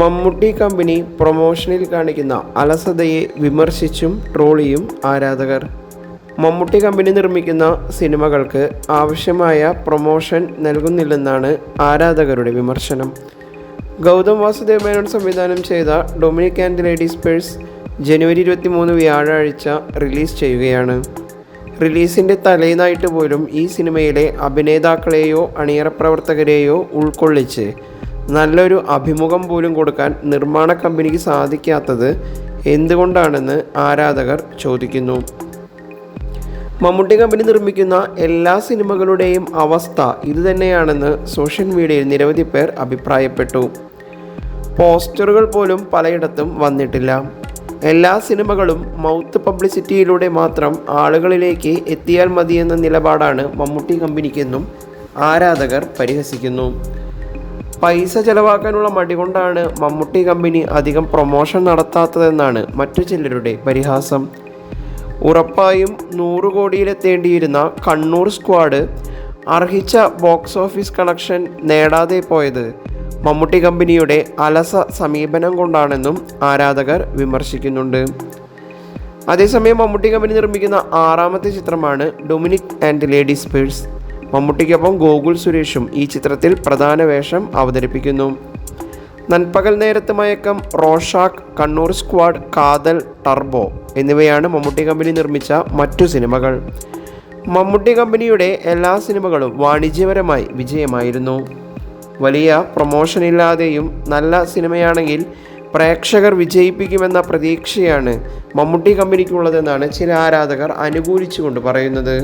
Mammootty company പ്രൊമോഷനിൽ കാണിക്കുന്ന അലസതയെ വിമർശിച്ചും ട്രോളിയും ആരാധകർ. Mammootty company നിർമ്മിക്കുന്ന സിനിമകൾക്ക് ആവശ്യമായ പ്രൊമോഷൻ നൽകുന്നില്ലെന്നാണ് ആരാധകരുടെ വിമർശനം. ഗൗതം വാസുദേവ് മേനോൻ സംവിധാനം ചെയ്ത ഡൊമിനിക് ആൻഡ് ലേഡീസ് പേഴ്സ് ജനുവരി ഇരുപത്തി മൂന്ന് വ്യാഴാഴ്ച റിലീസ് ചെയ്യുകയാണ്. റിലീസിന്റെ തലേന്നായിട്ട് പോലും ഈ സിനിമയിലെ അഭിനേതാക്കളെയോ അണിയറ പ്രവർത്തകരെയോ ഉൾക്കൊള്ളിച്ച് നല്ലൊരു അഭിമുഖം പോലും കൊടുക്കാൻ നിർമ്മാണ കമ്പനിക്ക് സാധിക്കാത്തത് എന്തുകൊണ്ടാണെന്ന് ആരാധകർ ചോദിക്കുന്നു. മമ്മൂട്ടി കമ്പനി നിർമ്മിക്കുന്ന എല്ലാ സിനിമകളുടെയും അവസ്ഥ ഇതുതന്നെയാണെന്ന് സോഷ്യൽ മീഡിയയിൽ നിരവധി പേർ അഭിപ്രായപ്പെട്ടു. പോസ്റ്ററുകൾ പോലും പലയിടത്തും വന്നിട്ടില്ല. എല്ലാ സിനിമകളും മൗത്ത് പബ്ലിസിറ്റിയിലൂടെ മാത്രം ആളുകളിലേക്ക് എത്തിയാൽ മതിയെന്ന നിലപാടാണ് മമ്മൂട്ടി കമ്പനിക്കെന്നും ആരാധകർ പരിഹസിക്കുന്നു. പൈസ ചെലവാക്കാനുള്ള മടി കൊണ്ടാണ് മമ്മൂട്ടി കമ്പനി അധികം പ്രൊമോഷൻ നടത്താത്തതെന്നാണ് മറ്റു ചിലരുടെ പരിഹാസം. ഉറപ്പായും നൂറ് കോടിയിലെത്തേണ്ടിയിരുന്ന കണ്ണൂർ സ്ക്വാഡ് അർഹിച്ച ബോക്സ് ഓഫീസ് കളക്ഷൻ നേടാതെ പോയത് മമ്മൂട്ടി കമ്പനിയുടെ അലസ സമീപനം കൊണ്ടാണെന്നും ആരാധകർ വിമർശിക്കുന്നുണ്ട്. അതേസമയം മമ്മൂട്ടി കമ്പനി നിർമ്മിക്കുന്ന ആറാമത്തെ ചിത്രമാണ് ഡൊമിനിക് ആൻഡ് ലേഡീസ് പേഴ്സ് മമ്മൂട്ടിക്കൊപ്പം ഗോകുൽ സുരേഷും ഈ ചിത്രത്തിൽ പ്രധാന വേഷം അവതരിപ്പിക്കുന്നു. Nanpakal Nerathu Mayakkam Rorschach Kannur squad Kaathal Turbo എന്നിവയാണ് മമ്മൂട്ടി കമ്പനി നിർമ്മിച്ച മറ്റു സിനിമകൾ. മമ്മൂട്ടി കമ്പനിയുടെ എല്ലാ സിനിമകളും വാണിജ്യപരമായി വിജയമായിരുന്നു. വലിയ പ്രൊമോഷൻ ഇല്ലാതെയും നല്ല സിനിമയാണെങ്കിൽ പ്രേക്ഷകർ വിജയിപ്പിക്കുമെന്ന പ്രതീക്ഷയാണ് മമ്മൂട്ടി കമ്പനിക്കുള്ളതെന്നാണ് ചില ആരാധകർ അനുകൂലിച്ചുകൊണ്ട് പറയുന്നത്.